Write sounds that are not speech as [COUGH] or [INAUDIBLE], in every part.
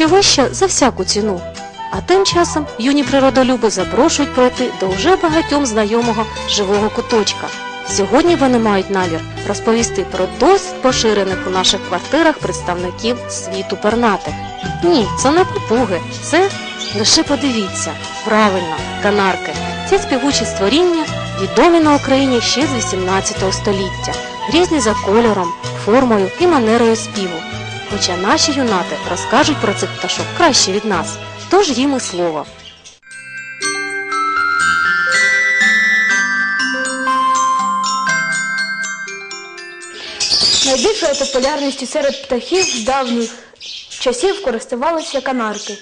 що вища за всяку ціну. А тим часом юні природолюби запрошують пройти до вже багатьом знайомого живого куточка. Сьогодні вони мають намір розповісти про досить поширених у наших квартирах представників світу пернатих. Ні, це не попуги, це лише подивіться, правильно, канарки. Ці співучі створіння відомі на Україні ще з 18 століття, різні за кольором, формою і манерою співу. Хоча наші юнати розкажуть про цих пташок краще від нас, тож їм і слово. Найбільшою популярністю серед птахів з давніх часів користувалися канарки.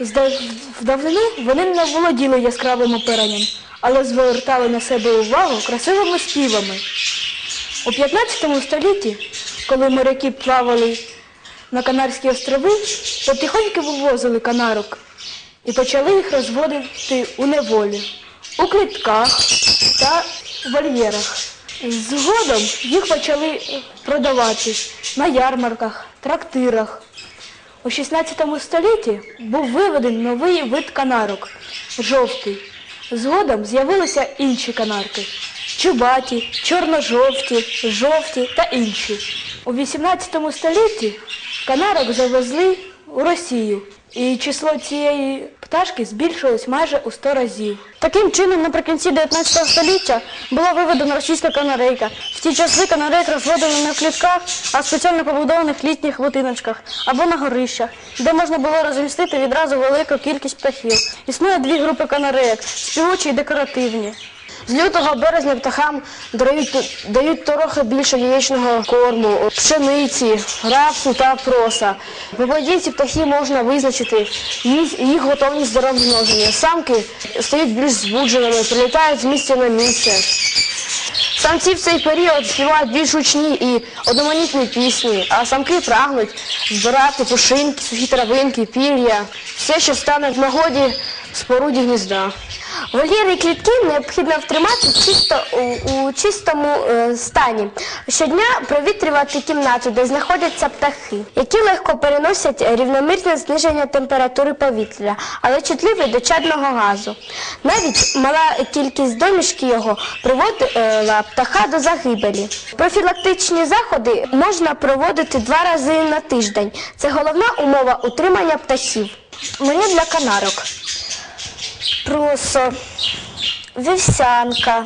Зда- В давнину вони не володіли яскравим оперенням, але звертали на себе увагу красивими співами. У 15 столітті, коли моряки плавали на Канарські острови, потихоньку вивозили канарок і почали їх розводити у неволі, у клітках та вольєрах. Згодом їх почали продавати на ярмарках, трактирах. У 16 столітті був виведений новий вид канарок жовтий. Згодом з'явилися інші канарки чубаті, чорно-жовті, жовті та інші. У 18 столітті канарок завезли у Росію, і число цієї пташки збільшилось майже у 100 разів. Таким чином, наприкінці 19 століття була виведена російська канарейка. В ті часи канарейк розводили не в клітках, а в спеціально побудованих літніх лутиночках або на горищах, де можна було розмістити відразу велику кількість птахів. Існує дві групи канарейок співучі і декоративні. З лютого березня птахам дають, дають трохи більше яєчного корму, пшениці, рапсу та проса. По поведінці птахів можна визначити їх готовність до розмноження. Самки стають більш збудженими, прилітають з місця на місце. Самці в цей період співають більш гучні і одноманітні пісні, а самки прагнуть збирати пушинки, сухі травинки, пір'я, все, що стане в нагоді споруді гнізда. Вольєри клітки необхідно втримати чисто у, у чистому е, стані. Щодня провітрювати кімнату, де знаходяться птахи, які легко переносять рівномірне зниження температури повітря, але чутливі до чадного газу. Навіть мала кількість домішки його приводила птаха до загибелі. Профілактичні заходи можна проводити два рази на тиждень. Це головна умова утримання птахів. Меню для канарок просо, вівсянка,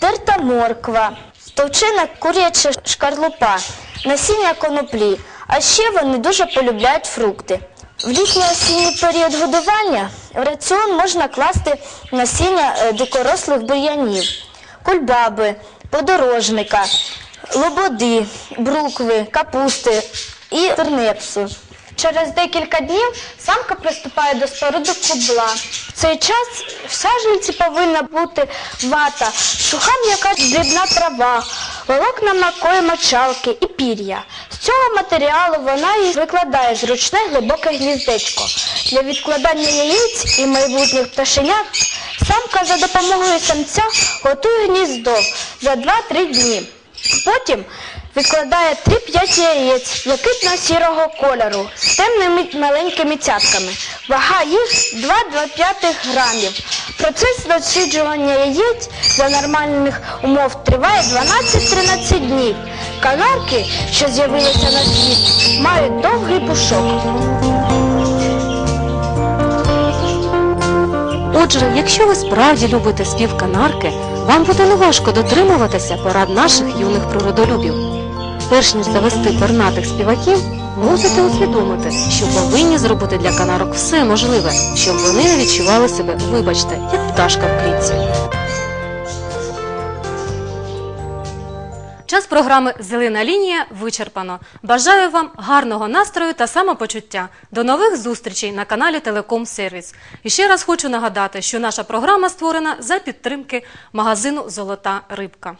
терта морква, стовчена куряча шкарлупа, насіння коноплі. А ще вони дуже полюбляють фрукти. В літньо-осінній період годування в раціон можна класти насіння е, дикорослих бур'янів, кульбаби, подорожника, лободи, брукви, капусти і тернепсу. Через декілька днів самка приступає до споруди кубла. В цей час в саджанці повинна бути вата, суха м'яка дрібна трава, волокна макої мочалки і пір'я. З цього матеріалу вона і викладає зручне глибоке гніздечко. Для відкладання яєць і майбутніх пташенят самка за допомогою самця готує гніздо за 2-3 дні. Потім Відкладає 3-5 яєць блакитно-сірого кольору з темними маленькими цятками. Вага їх 2-2,5 грамів. Процес досліджування яєць за нормальних умов триває 12-13 днів. Канарки, що з'явилися на світ, мають довгий пушок. Отже, якщо ви справді любите спів канарки, вам буде неважко дотримуватися порад наших юних природолюбів. Перш ніж завести пернатих співаків, мусите усвідомити, що повинні зробити для канарок все можливе, щоб вони не відчували себе, вибачте, як пташка в клітці. Час програми Зелена лінія вичерпано. Бажаю вам гарного настрою та самопочуття. До нових зустрічей на каналі Телеком Сервіс. І ще раз хочу нагадати, що наша програма створена за підтримки магазину Золота рибка.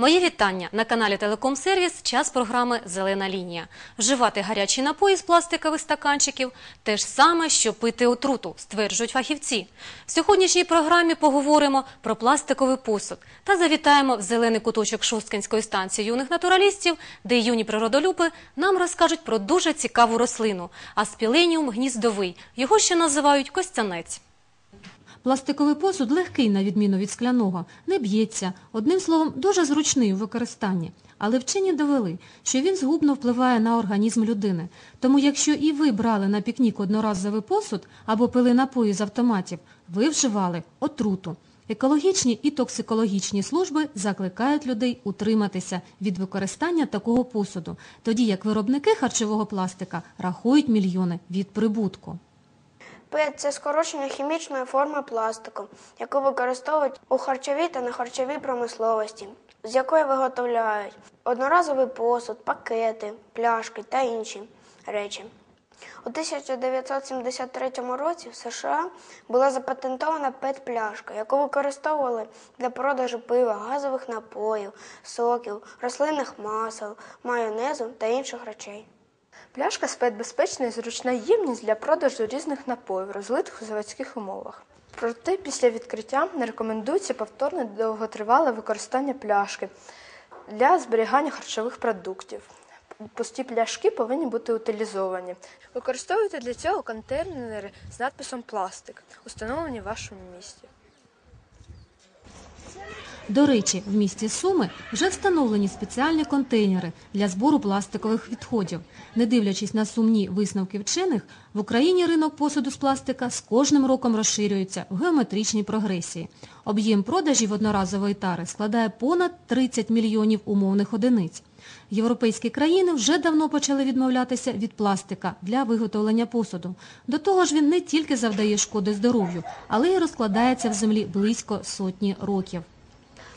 Мої вітання на каналі Телекомсервіс. Час програми Зелена лінія. Вживати гарячі напої з пластикових стаканчиків те ж саме, що пити отруту, стверджують фахівці. В сьогоднішній програмі поговоримо про пластиковий посуд та завітаємо в зелений куточок Шосткинської станції юних натуралістів, де юні природолюби нам розкажуть про дуже цікаву рослину аспіленіум гніздовий. Його ще називають костянець. Пластиковий посуд легкий, на відміну від скляного, не б'ється, одним словом, дуже зручний у використанні. Але вчені довели, що він згубно впливає на організм людини. Тому якщо і ви брали на пікнік одноразовий посуд або пили напої з автоматів, ви вживали отруту. Екологічні і токсикологічні служби закликають людей утриматися від використання такого посуду, тоді як виробники харчового пластика рахують мільйони від прибутку. ПЕТ – це скорочення хімічної форми пластику, яку використовують у харчовій та нехарчовій промисловості, з якої виготовляють одноразовий посуд, пакети, пляшки та інші речі. У 1973 році в США була запатентована ПЕТ-пляшка, яку використовували для продажу пива, газових напоїв, соків, рослинних масел, майонезу та інших речей. Пляшка спецбезпечна і зручна ємність для продажу різних напоїв, розлитих у заводських умовах. Проте після відкриття не рекомендується повторне довготривале використання пляшки для зберігання харчових продуктів. Пусті пляшки повинні бути утилізовані. Використовуйте для цього контейнери з надписом пластик, установлені в вашому місті. До речі, в місті Суми вже встановлені спеціальні контейнери для збору пластикових відходів. Не дивлячись на сумні висновки вчених, в Україні ринок посуду з пластика з кожним роком розширюється в геометричній прогресії. Об'єм продажів одноразової тари складає понад 30 мільйонів умовних одиниць. Європейські країни вже давно почали відмовлятися від пластика для виготовлення посуду. До того ж він не тільки завдає шкоди здоров'ю, але й розкладається в землі близько сотні років.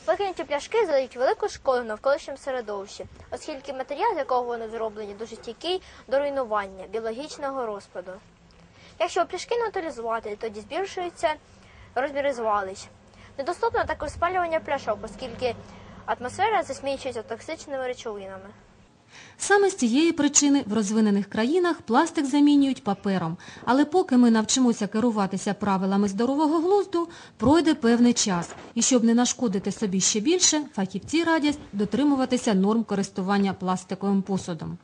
Викинуті пляшки задають велику шкоду навколишньому середовищі, оскільки матеріал, з якого вони зроблені, дуже стійкий до руйнування, біологічного розпаду. Якщо пляшки не утилізувати, тоді збільшуються розміри звалищ. Недоступно також спалювання пляшок, оскільки атмосфера засмічується токсичними речовинами. Саме з цієї причини в розвинених країнах пластик замінюють папером. Але поки ми навчимося керуватися правилами здорового глузду, пройде певний час. І щоб не нашкодити собі ще більше, фахівці радять дотримуватися норм користування пластиковим посудом.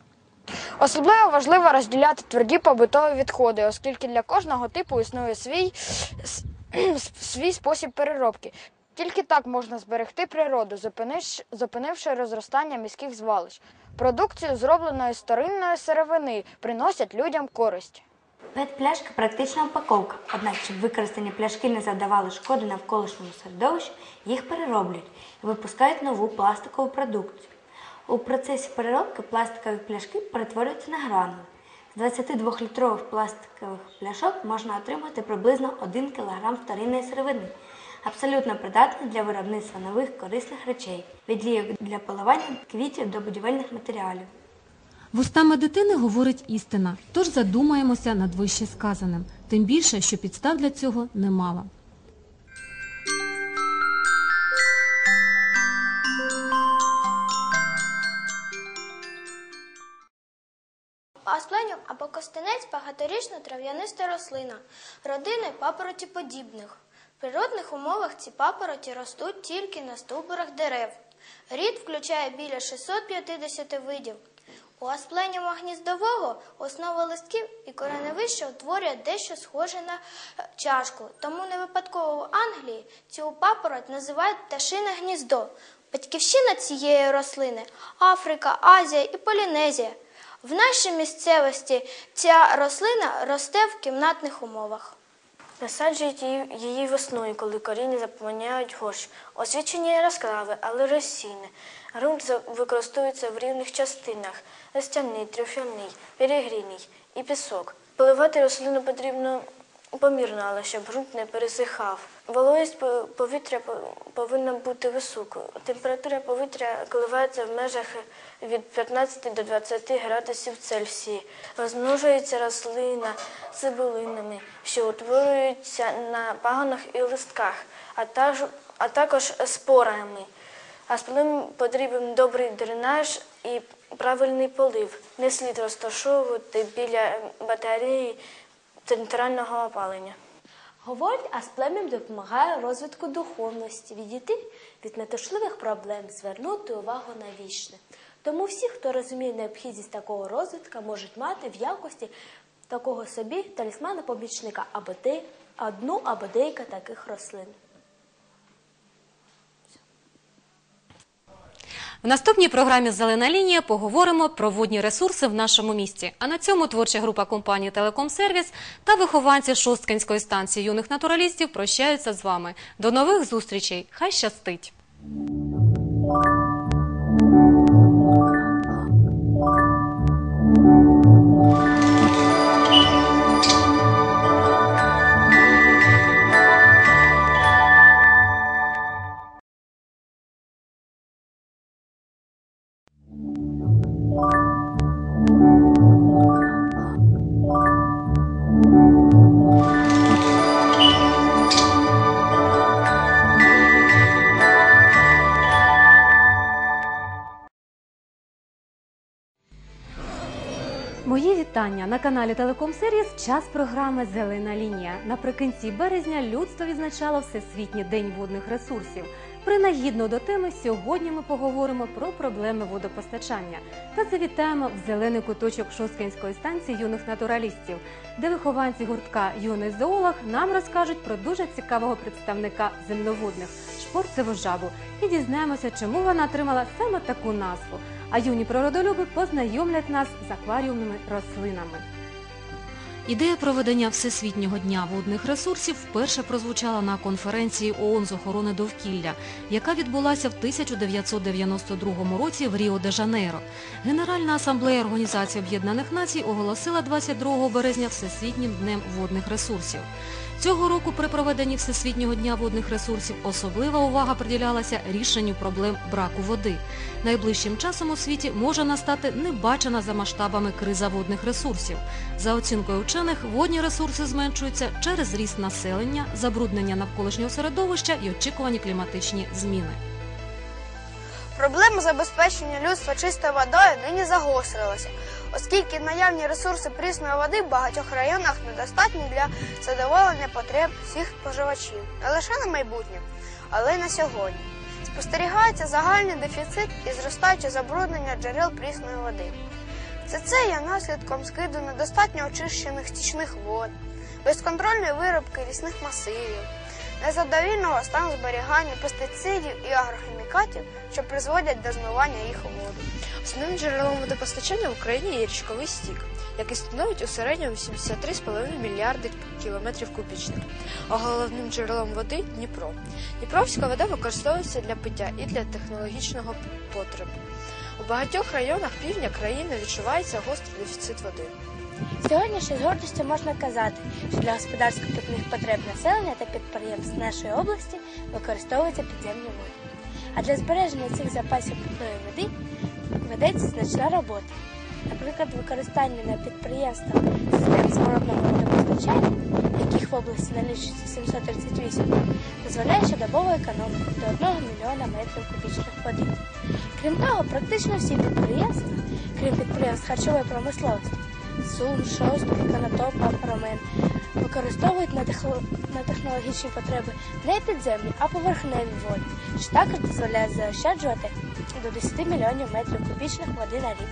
Особливо важливо розділяти тверді побутові відходи, оскільки для кожного типу існує свій, [CLEARS THROAT] свій спосіб переробки. Тільки так можна зберегти природу, зупинивши, розростання міських звалищ. Продукцію, зробленої з старинної сировини, приносять людям користь. ПЕТ-пляшка – практична упаковка, однак, щоб використані пляшки не завдавали шкоди навколишньому середовищу, їх перероблюють і випускають нову пластикову продукцію. У процесі переробки пластикові пляшки перетворюються на гранули. З 22-літрових пластикових пляшок можна отримати приблизно 1 кг старинної сировини, абсолютно придатний для виробництва нових корисних речей, від лійок для поливання квітів до будівельних матеріалів. Вустами дитини говорить істина, тож задумаємося над вище сказаним. Тим більше, що підстав для цього немало. Аспленіум або костенець багаторічна трав'яниста рослина, родини папоротіподібних. В природних умовах ці папороті ростуть тільки на стовбурах дерев. Рід включає біля 650 видів. У аспленіума гніздового основа листків і кореневище утворює дещо схоже на е, чашку. Тому не випадково в Англії цю папороть називають пташине гніздо. Батьківщина цієї рослини Африка, Азія і Полінезія. В нашій місцевості ця рослина росте в кімнатних умовах. Насаджують її, весною, коли коріння заповняють горщ. Освічення яскраве, але розсійне. Грунт використовується в рівних частинах – листяний, трюфяний, перегрійний і пісок. Поливати рослину потрібно помірно, але щоб ґрунт не пересихав. Вологість по- повітря по- повинна бути високою. Температура повітря коливається в межах від 15 до 20 градусів Цельсії. Розмножується рослина цибулинами, що утворюються на пагонах і листках, а, а також спорами. Асплим потрібен добрий дренаж і правильний полив. Не слід розташовувати біля батареї центрального опалення. Говорить, а з допомагає розвитку духовності, відійти від метушливих проблем, звернути увагу на вічне. Тому всі, хто розуміє необхідність такого розвитку, можуть мати в якості такого собі талісмана помічника або де, одну або деяка таких рослин. В наступній програмі Зелена лінія поговоримо про водні ресурси в нашому місті. А на цьому творча група компанії Телекомсервіс та вихованці Шосткинської станції юних натуралістів прощаються з вами. До нових зустрічей! Хай щастить! Вітання на каналі Телекомсервіс. Час програми Зелена лінія. Наприкінці березня людство відзначало Всесвітній день водних ресурсів. Принагідно до теми сьогодні ми поговоримо про проблеми водопостачання та завітаємо в зелений куточок Шосткинської станції юних натуралістів, де вихованці гуртка Юний зоолог нам розкажуть про дуже цікавого представника земноводних шпорцеву жабу і дізнаємося, чому вона отримала саме таку назву. А юні природолюби познайомлять нас з акваріумними рослинами. Ідея проведення Всесвітнього дня водних ресурсів вперше прозвучала на конференції ООН з охорони довкілля, яка відбулася в 1992 році в Ріо-де-Жанейро. Генеральна асамблея Організації Об'єднаних Націй оголосила 22 березня Всесвітнім днем водних ресурсів. Цього року при проведенні Всесвітнього дня водних ресурсів особлива увага приділялася рішенню проблем браку води. Найближчим часом у світі може настати небачена за масштабами криза водних ресурсів. За оцінкою вчених, водні ресурси зменшуються через ріст населення, забруднення навколишнього середовища і очікувані кліматичні зміни. Проблема забезпечення людства чистою водою нині загострилася, оскільки наявні ресурси прісної води в багатьох районах недостатні для задоволення потреб всіх споживачів, не лише на майбутнє, але й на сьогодні. Спостерігається загальний дефіцит і зростаюче забруднення джерел прісної води. Це це є наслідком скиду недостатньо очищених стічних вод, безконтрольної виробки лісних масивів, незадовільного стану зберігання пестицидів і агрохімікатів, що призводять до змивання їх у воду. Основним джерелом водопостачання в Україні є річковий стік, який становить у середньому 83,5 мільярди кілометрів кубічних. А головним джерелом води Дніпро. Дніпровська вода використовується для пиття і для технологічного потребу. У багатьох районах півдня країни відчувається гострий дефіцит води. Сьогодні ще з гордістю можна казати, що для господарсько-питних потреб населення та підприємств нашої області використовуються підземні води. А для збереження цих запасів питної води ведеться значна робота. Наприклад, використання на підприємствах систем зворотного водопостачання, яких в області налічується 738, дозволяє щодобову економіку до 1 мільйона метрів кубічних води. Крім того, практично всі підприємства, крім підприємств харчової промисловості, Сум, Шосток, Канатоп, Ромен, використовують на, техно- на технологічні потреби не підземні, а поверхневі води, що також дозволяє заощаджувати до 10 мільйонів метрів кубічних води на рік.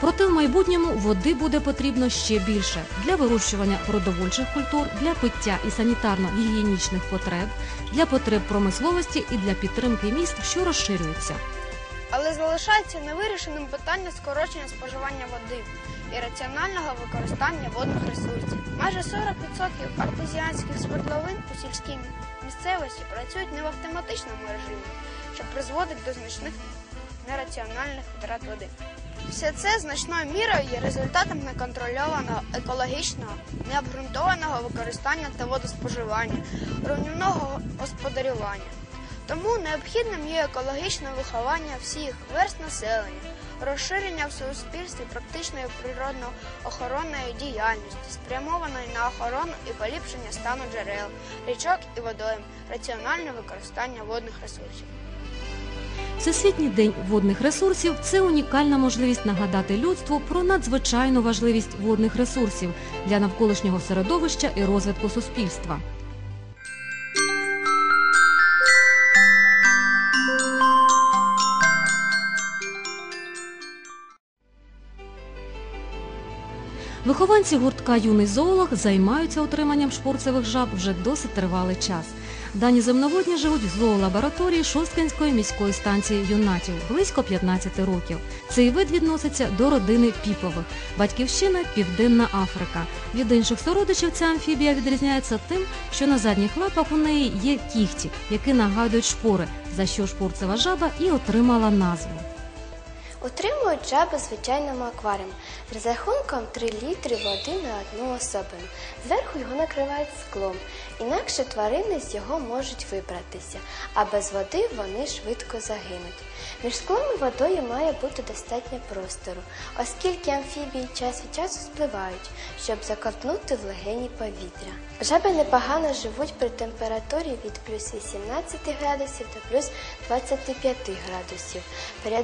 Проте в майбутньому води буде потрібно ще більше для вирощування продовольчих культур, для пиття і санітарно-гігієнічних потреб, для потреб промисловості і для підтримки міст, що розширюються. Але залишається невирішеним питання скорочення споживання води і раціонального використання водних ресурсів. Майже 40% артезіанських свердловин у сільській місцевості працюють не в автоматичному режимі, що призводить до значних нераціональних витрат води. Все це значною мірою є результатом неконтрольованого екологічного, необґрунтованого використання та водоспоживання, руйнівного господарювання. Тому необхідним є екологічне виховання всіх верст населення, розширення в суспільстві практичної природно-охоронної діяльності, спрямованої на охорону і поліпшення стану джерел, річок і водойм, раціональне використання водних ресурсів. Всесвітній день водних ресурсів це унікальна можливість нагадати людству про надзвичайну важливість водних ресурсів для навколишнього середовища і розвитку суспільства. Вихованці гуртка Юний зоолог займаються утриманням шпорцевих жаб вже досить тривалий час. Дані земноводні живуть в зоолабораторії Шосткинської міської станції юнатів близько 15 років. Цей вид відноситься до родини піпових. Батьківщина Південна Африка. Від інших сородичів ця амфібія відрізняється тим, що на задніх лапах у неї є кігті, які нагадують шпори, за що шпорцева жаба і отримала назву. Утримують жаби в звичайному акваріумі з розрахунком 3 літри води на одну особину. Зверху його накривають склом, інакше тварини з його можуть вибратися, а без води вони швидко загинуть. Між склом і водою має бути достатньо простору, оскільки амфібії час від часу спливають, щоб заковтнути в легені повітря. Жаби непогано живуть при температурі від плюс 18 градусів до плюс 25 градусів.